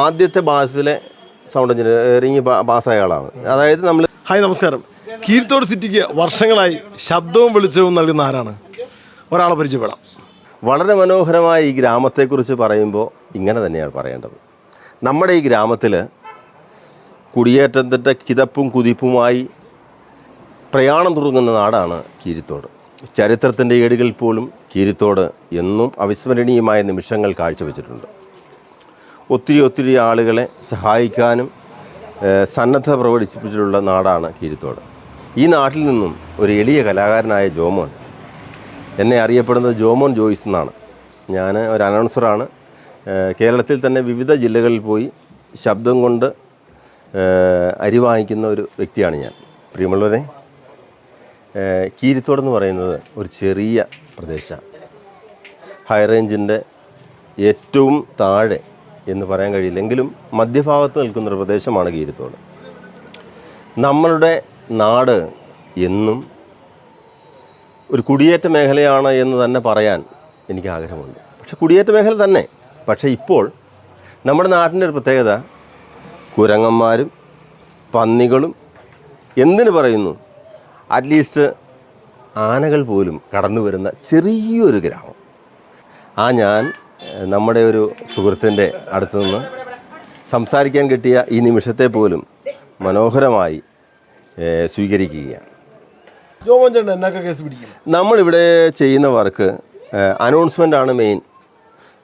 ആദ്യത്തെ ബാസിലെ sound engineering പാസ്സായ ആളാണ്. അതായത് നമ്മൾ ഹായ് നമസ്കാരം. കീർത്തോട് സിറ്റിക്ക് വർഷങ്ങളായി ശബ്ദവും വെളിച്ചവും നൽകുന്ന ആരാണ്? ഒരാളെ പരിചയപ്പെടാം. വളരെ മനോഹരമായ ഈ ഗ്രാമത്തെക്കുറിച്ച് പറയുമ്പോൾ ഇങ്ങനെ തന്നെയാണ് പറയേണ്ടത്. നമ്മുടെ ഈ ഗ്രാമത്തിൽ കുടിയേറ്റത്തിന്റെ കിതപ്പും കുതിപ്പുമായി പ്രയാണം തുടങ്ങുന്ന നാടാണ് കീരിത്തോട്. ചരിത്രത്തിന്റെ ഏടുകളിൽ പോലും കീരിത്തോട് എന്നും അവിസ്മരണീയമായ നിമിഷങ്ങൾ കാഴ്ചവെച്ചിട്ടുണ്ട്. ഒത്തിരി ഒത്തിരി ആളുകളെ സഹായിക്കാനും സന്നദ്ധ പ്രകടിപ്പിച്ചിട്ടുള്ള നാടാണ് കീരിത്തോട്. ഈ നാട്ടിൽ നിന്നും ഒരു എളിയ കലാകാരനായ ജോമോൻ എന്നെ അറിയപ്പെടുന്നത് ജോമോൻ ജോയിസ് എന്നാണ്. ഞാൻ ഒരു അനൗൺസറാണ്. കേരളത്തിൽ തന്നെ വിവിധ ജില്ലകളിൽ പോയി ശബ്ദം കൊണ്ട് അരി വാങ്ങിക്കുന്ന ഒരു വ്യക്തിയാണ് ഞാൻ. പ്രിയമുള്ളവരെ കീരിത്തോട് എന്ന് പറയുന്നത് ഒരു ചെറിയ പ്രദേശമാണ് ഹൈ റേഞ്ചിന്റെ ഏറ്റവും താഴെ എന്ന് പറയാൻ കഴിയില്ലെങ്കിലും മധ്യഭാഗത്ത് നിൽക്കുന്ന ഒരു പ്രദേശമാണ് കീരിത്തോട് നമ്മളുടെ നാട് എന്നും ഒരു കുടിയേറ്റ മേഖലയാണ് എന്ന് തന്നെ പറയാൻ എനിക്ക് ആഗ്രഹമുണ്ട്. പക്ഷേ കുടിയേറ്റ മേഖല തന്നെ. പക്ഷേ ഇപ്പോൾ നമ്മുടെ നാട്ടിന്റെ ഒരു പ്രത്യേകത കുരങ്ങന്മാരും പന്നികളും എന്തിന് പറയുന്നു? അറ്റ്ലീസ്റ്റ് ആനകൾ പോലും കടന്നു വരുന്ന ചെറിയൊരു ഗ്രാമം. ആ ഞാൻ നമ്മുടെ ഒരു സുഹൃത്തിന്റെ അടുത്തു നിന്ന് സംസാരിക്കാൻ കിട്ടിയ ഈ നിമിഷത്തെ പോലും മനോഹരമായി സ്വീകരിക്കുകയാണ്. നമ്മളിവിടെ ചെയ്യുന്ന വർക്ക് അനൗൺസ്മെന്റ് ആണ് മെയിൻ.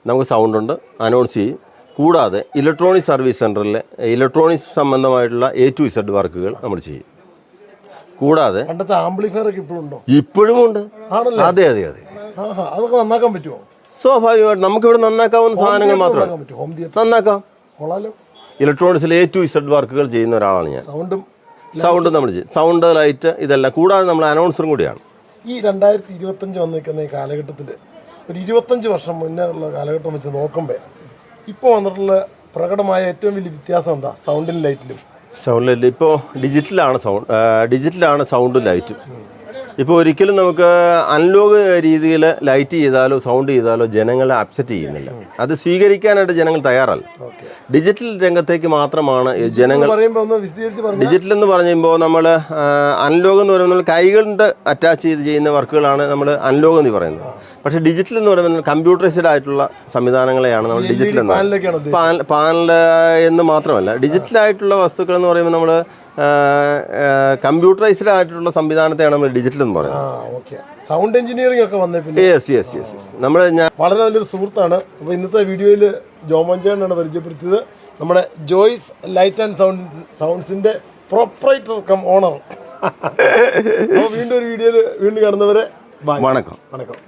നമുക്ക് സൗണ്ടുണ്ട് അനൗൺസ് ചെയ്യും. കൂടാതെ ഇലക്ട്രോണിക് സർവീസ് സെന്ററിലെ ഇലക്ട്രോണിക്സ് സംബന്ധമായിട്ടുള്ള എ ടു ഇസഡ് വർക്കുകൾ നമ്മൾ ചെയ്യും. കൂടാതെ പണ്ടത്തെ ആംപ്ലിഫയർ ഒക്കെ ഇപ്പോഴും ഉണ്ടോ? ഇപ്പോഴും ഉണ്ട്. അതെ അതെ അതെ. അതൊക്കെ നന്നാക്കാൻ പറ്റുമോ? സ്വാഭാവികമായിട്ട് നമുക്കിവിടെ നന്നാക്കാവുന്ന സാധനങ്ങൾ മാത്രമാണ് നന്നാക്കാം. ഇലക്ട്രോണിക്സിൽ എ ടു ഇസഡ് വർക്കുകൾ ചെയ്യുന്ന ഒരാളാണ് ഞാൻ. സൗണ്ടും സൗണ്ട് നമ്മൾ ചെയ്യും. സൗണ്ട് ലൈറ്റ് ഇതെല്ലാം കൂടാതെ നമ്മൾ അനൗൺസറും കൂടിയാണ്. ഈ രണ്ടായിരത്തി ഇരുപത്തഞ്ച് വന്ന് നിൽക്കുന്ന ഈ കാലഘട്ടത്തിൽ ഒരു ഇരുപത്തഞ്ച് വർഷം മുന്നേ ഉള്ള കാലഘട്ടം വെച്ച് നോക്കുമ്പോൾ ഇപ്പോൾ വന്നിട്ടുള്ള പ്രകടമായ ഏറ്റവും വലിയ വ്യത്യാസം എന്താ? സൗണ്ടിലും ലൈറ്റിലും സൗണ്ട് ലൈറ്റ് ഇപ്പോൾ ഡിജിറ്റലാണ് സൗണ്ട് ഡിജിറ്റലാണ് സൗണ്ടും ലൈറ്റും ഇപ്പോൾ ഒരിക്കലും നമുക്ക് അൺലോഗ് രീതിയിൽ ലൈറ്റ് ചെയ്താലോ സൗണ്ട് ചെയ്താലോ ജനങ്ങളെ അപ്സെറ്റ് ചെയ്യുന്നില്ല. അത് സ്വീകരിക്കാനായിട്ട് ജനങ്ങൾ തയ്യാറല്ല. ഡിജിറ്റൽ രംഗത്തേക്ക് മാത്രമാണ് ജനങ്ങൾ ഡിജിറ്റൽ എന്ന് പറയുമ്പോൾ നമ്മൾ അൺലോഗ് എന്ന് പറയുമ്പോൾ കൈകൊണ്ട് അറ്റാച്ച് ചെയ്ത് ചെയ്യുന്ന വർക്കുകളാണ് നമ്മൾ അൺലോഗ് എന്ന് പറയുന്നത്. പക്ഷേ ഡിജിറ്റൽ എന്ന് പറയുന്നത് കമ്പ്യൂട്ടറൈസ്ഡ് ആയിട്ടുള്ള സംവിധാനങ്ങളെയാണ് നമ്മൾ ഡിജിറ്റൽ എന്ന് പാനൽ എന്ന് മാത്രമല്ല ഡിജിറ്റൽ ആയിട്ടുള്ള വസ്തുക്കൾ എന്ന് പറയുമ്പോൾ നമ്മൾ കമ്പ്യൂട്ടറൈസ്ഡ് ആയിട്ടുള്ള സംവിധാനത്തെയാണ് നമ്മൾ ഡിജിറ്റൽ എന്ന് പറയുന്നത്. സൗണ്ട് എഞ്ചിനീയറിംഗ് ഒക്കെ വന്നേ പിന്നെ. യെസ് യെസ് യെസ് യെസ് നമ്മൾ ഞാൻ വളരെ നല്ലൊരു സുഹൃത്താണ്. അപ്പോൾ ഇന്നത്തെ വീഡിയോയിൽ ജോമോഞ്ചേനാണ് പരിചയപ്പെടുത്തിയത്. നമ്മുടെ ജോയ്സ് ലൈറ്റ് ആൻഡ് സൗണ്ട് സൗണ്ട്സിന്റെ പ്രോപ്പറേറ്റർ കം ഓണർ വീണ്ടും ഒരു വീഡിയോയിൽ വീണ്ടും കാണുന്നവരെ വണക്കം. വണക്കം.